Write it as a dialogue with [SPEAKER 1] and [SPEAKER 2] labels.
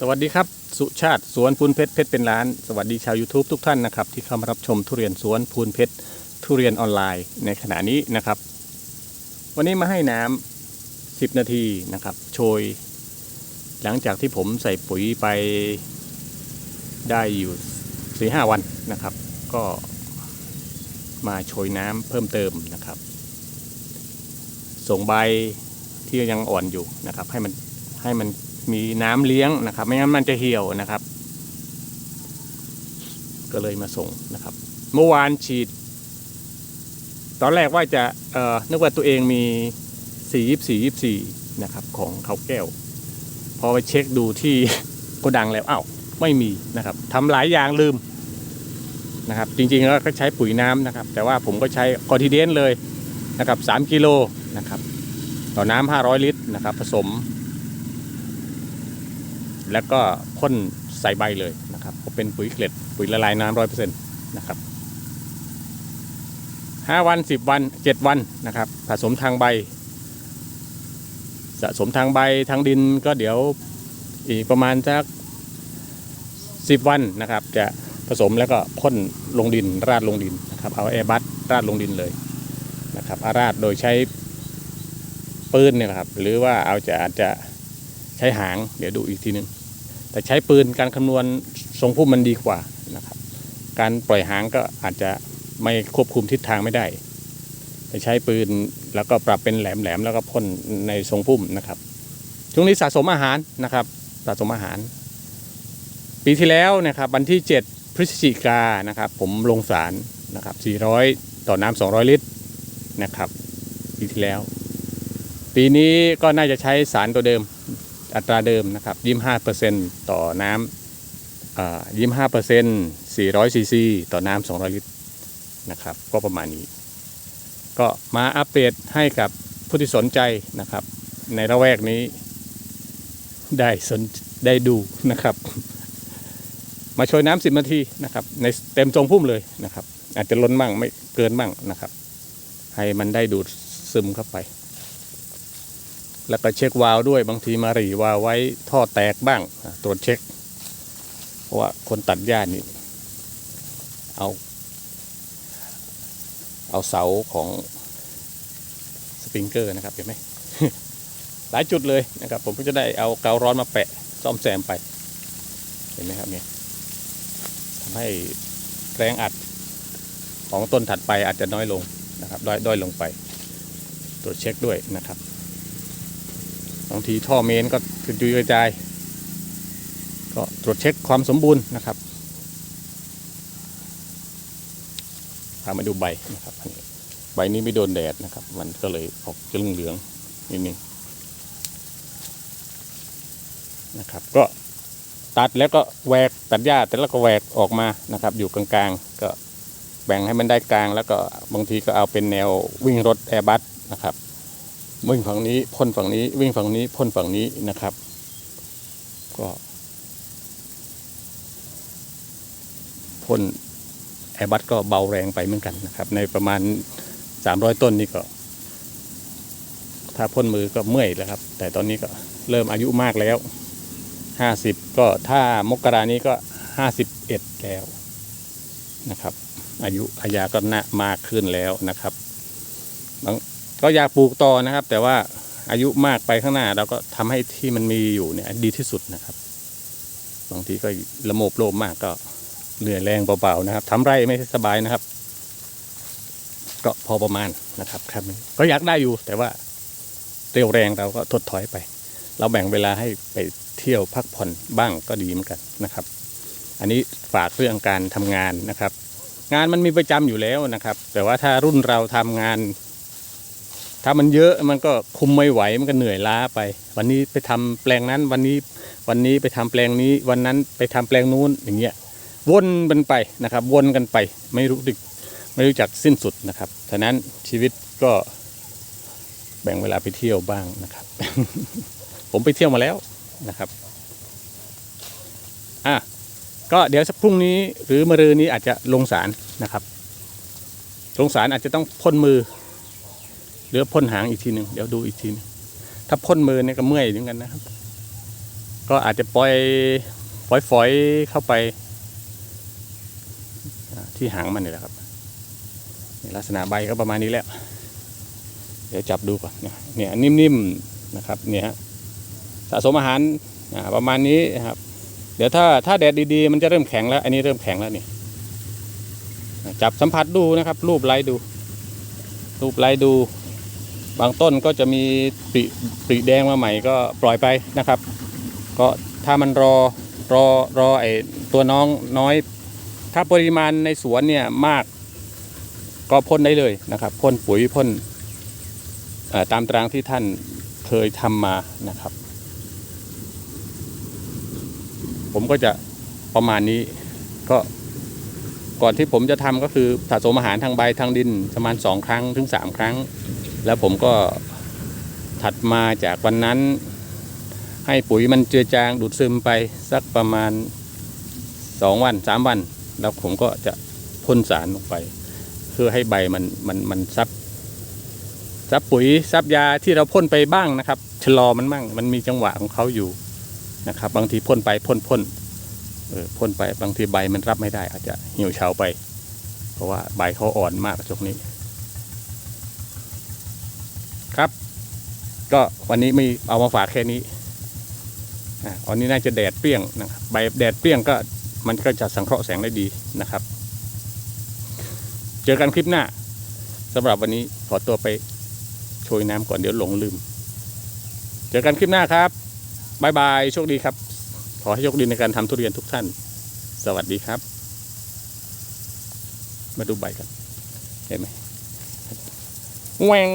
[SPEAKER 1] สวัสดีครับ สุชาติสวนพูนเพชรเพชรเป็นล้าน สวัสดีชาว YouTube ทุกท่านนะครับ ที่เข้ามารับชมทุเรียนสวนพูนเพชรทุเรียนออนไลน์ในขณะนี้นะครับ วันนี้มาให้น้ำ10 นาทีนะครับ โชย หลังจากที่ผมใส่ปุ๋ยไปได้อยู่4-5วันนะครับ ก็มาโชยน้ำเพิ่มเติมนะครับ ส่งใบที่ยังอ่อนอยู่นะครับ ให้มันให้มัน มีน้ำเลี้ยงนะครับ ไม่งั้นมันจะเหี่ยวนะครับ ก็เลยมาส่งนะครับ เมื่อวานฉีด ตอนแรกว่าจะเอ่อนึกว่าตัวเองมีสี่ยี่สี่ยี่สี่นะครับ ของเขาแก้ว พอไปเช็คดูที่โกดังแล้วอ้าวไม่มีนะครับทำหลายอย่างลืมนะครับ จริงๆแล้วก็ใช้ปุ๋ยน้ำนะครับ แต่ว่าผมก็ใช้คอร์ทิเดนเลยนะครับสามกิโลนะครับต่อน้ำห้าร้อยลิตรนะครับ ผสม แล้วก็พ่นใส่ใบเลยนะครับก็เป็นปุ๋ยเกล็ดปุ๋ยละลายน้ำร้อยเปอร์เซ็นต์นะครับห้าวันสิบวันเจ็ดวันนะครับผสมทางใบ สะสมทางใบทางดินก็เดี๋ยวอีกประมาณสักสิบวันนะครับ จะผสมแล้วก็พ่นลงดินราดลงดินนะครับเอาแอร์บัสราดลงดินเลยนะครับอาราดโดยใช้ปืนเนี่ยครับหรือว่าเอาจะอาจจะใช้หางเดี๋ยวดูอีกทีหนึง แต่ใช้ปืนการคำนวณทรงพุ่มมันดีกว่านะครับการปล่อยหางก็อาจจะไม่ควบคุมทิศทางไม่ได้ ไปใช้ปืนแล้วก็ปรับเป็นแหลมๆแล้วก็พ่นในทรงพุ่มนะครับช่วงนี้สะสมอาหารนะครับสะสมอาหาร ปีที่แล้วนะครับวันที่ 7 พฤศจิกานนะครับ ผมลงสารนะครับ 400 ต่อน้ำ200 ลิตรนะครับ ปีที่แล้ว ปีนี้ก็น่าจะใช้สารตัวเดิม อัตราเดิมนะครับ25%ต่อน้ำอ่า25% 400ซีซีต่อน้ำ200ลิตรนะครับ ก็ประมาณนี้ ก็มาอัปเดตให้กับผู้ที่สนใจนะครับ ในระแวกนี้ได้สนได้ดูนะครับ มาโชยน้ำสิบนาทีนะครับ ในเต็มทรงพุ่มเลยนะครับ อาจจะล้นบ้างไม่เกินบ้างนะครับ ให้มันได้ดูดซึมเข้าไป แล้วก็เช็ควาล์วด้วยบางทีมารีวาล์วไว้ท่อแตกบ้างตรวจเช็ค เพราะว่าคนตัดหญ้านี่เอาเอาเสาของสปริงเกอร์นะครับเห็นไหมหลายจุดเลยนะครับ ผมก็จะได้เอากาวร้อนมาแปะซ่อมแซมไป เห็นไหมครับเนี่ยทำให้แรงอัดของต้นถัดไปอาจจะน้อยลงนะครับด้อยด้อยลงไป ตรวจเช็คด้วยนะครับางทีท่อเมนก็กระจุยกระจาย ก็ตรวจเช็คความสมบูรณ์นะครับพามาดูใบนะครับใบนี้ไม่โดนแดดนะครับ มันก็เลยออกจะเหลืองๆนิดนึงนะครับ ก็ตัดแล้วก็แหวกตัดหญ้าแต่แล้วก็แหวกออกมานะครับ อยู่กลางๆ ก็แบ่งให้มันได้กลาง แล้วก็บางทีก็เอาเป็นแนววิ่งรถแอร์บัสนะครับ วิ่งฝั่งนี้พ่นฝั่งนี้ วิ่งฝั่งนี้พ่นฝั่งนี้นะครับ ก็พ่นแอร์บัสก็เบาแรงไปเหมือนกันนะครับ ในประมาณ 300 ต้นนี่ก็ ถ้าพ่นมือก็เมื่อยแล้วครับ แต่ตอนนี้ก็เริ่มอายุมากแล้วห้าสิบก็ถ้ามกรานี้ก็ห้าสิบเอ็ดแล้วนะครับ อายุอายาก็น่ามากขึ้นแล้วนะครับบาง ก็อยากปลูกต่อนะครับ แต่ว่าอายุมากไปข้างหน้าเราก็ทำให้ที่มันมีอยู่เนี่ยดีที่สุดนะครับ บางทีก็ระโมบโลภมากก็เหนื่อยแรงเปล่าๆนะครับทำไร่ไม่สบายนะครับ ก็พอประมาณนะครับ ครับ ก็อยากได้อยู่ แต่ว่าเร็วแรงเราก็ถดถอยไป เราแบ่งเวลาให้ไปเที่ยวพักผ่อนบ้างก็ดีเหมือนกันนะครับ อันนี้ฝากเรื่องการทำงานนะครับ งานมันมีประจำอยู่แล้วนะครับ แต่ว่าถ้ารุ่นเราทำงาน ถ้ามันเยอะมันก็คุมไม่ไหวมันก็เหนื่อยล้าไป วันนี้ไปทำแปลงนั้น วันนี้วันนี้ไปทำแปลงนี้ วันนั้นไปทำแปลงนู้นอย่างเงี้ยวนกันไปนะครับ วนกันไปไม่รู้ดึกไม่รู้จักสิ้นสุดนะครับฉะนั้นชีวิตก็แบ่งเวลาไปเที่ยวบ้างนะครับ ผมไปเที่ยวมาแล้วนะครับอะก็เดี๋ยวสักพรุ่งนี้หรือมะรืนนี้อาจจะลงสารนะครับ ลงสารอาจจะต้องพ่นมือ หรือพ่นหางอีกทีหนึ่งเดี๋ยวดูอีกทีหนึงถ้าพ่นมือเนี่ยก็เมื่อยเหมือนกันนะครับ ก็อาจจะปล่อยปล่อยฝอยเข้าไป ที่หางมันนี่แหละครับลักษณะใบก็ประมาณนี้แล้ว เดี๋ยวจับดูก่อนเนี่ยนิ่มๆนะครับเนี่ยฮะสะสมอาหารประมาณนี้ครับ เดี๋ยวถ้าถ้าแดดดีๆ มันจะเริ่มแข็งแล้ว อันนี้เริ่มแข็งแล้วนี่จับสัมผัสดูนะครับ รูปไล่ดู รูปไล่ดู บางต้นก็จะมีปริปริแดงมาใหม่ก็ปล่อยไปนะครับ ก็ถ้ามันรอรอรอไอตัวน้องน้อย ถ้าปริมาณในสวนเนี่ยมากก็พ่นได้เลยนะครับพ่นปุ๋ยพ่นตามตารางที่ท่านเคยทำมานะครับ ผมก็จะประมาณนี้ก็ก่อนที่ผมจะทำก็คือสะสมอาหารทางใบทางดินประมาณสองครั้งถึงสามครั้ง แล้วผมก็ถัดมาจากวันนั้น ให้ปุ๋ยมันเจือจางดูดซึมไปสักประมาณสองวันสามวัน แล้วผมก็จะพ่นสารลงไป เพื่อให้ใบมันมันมันซับซับปุ๋ยซับยาที่เราพ่นไปบ้างนะครับชะลอมันบ้างมันมีจังหวะของเขาอยู่นะครับ บางทีพ่นไปพ่นพ่นเออพ่นไปบางทีใบมันรับไม่ได้ อาจจะเหี่ยวเฉาไป เพราะว่าใบเขาอ่อนมากช่วงนี้ ครับ ก็วันนี้มีเอามาฝากแค่นี้อันนี้น่าจะแดดเปรี้ยงนะครับใบแดดเปรี้ยงก็มันก็จะสังเคราะห์แสงได้ดีนะครับ เจอกันคลิปหน้าสำหรับวันนี้ขอตัวไปโชยน้ำก่อนเดี๋ยวหลงลืม เจอกันคลิปหน้าครับบายบายโชคดีครับ ขอให้โชคดีในการทำทุเรียนทุกท่าน สวัสดีครับ มาดูใบกันเห็นไหม แหวง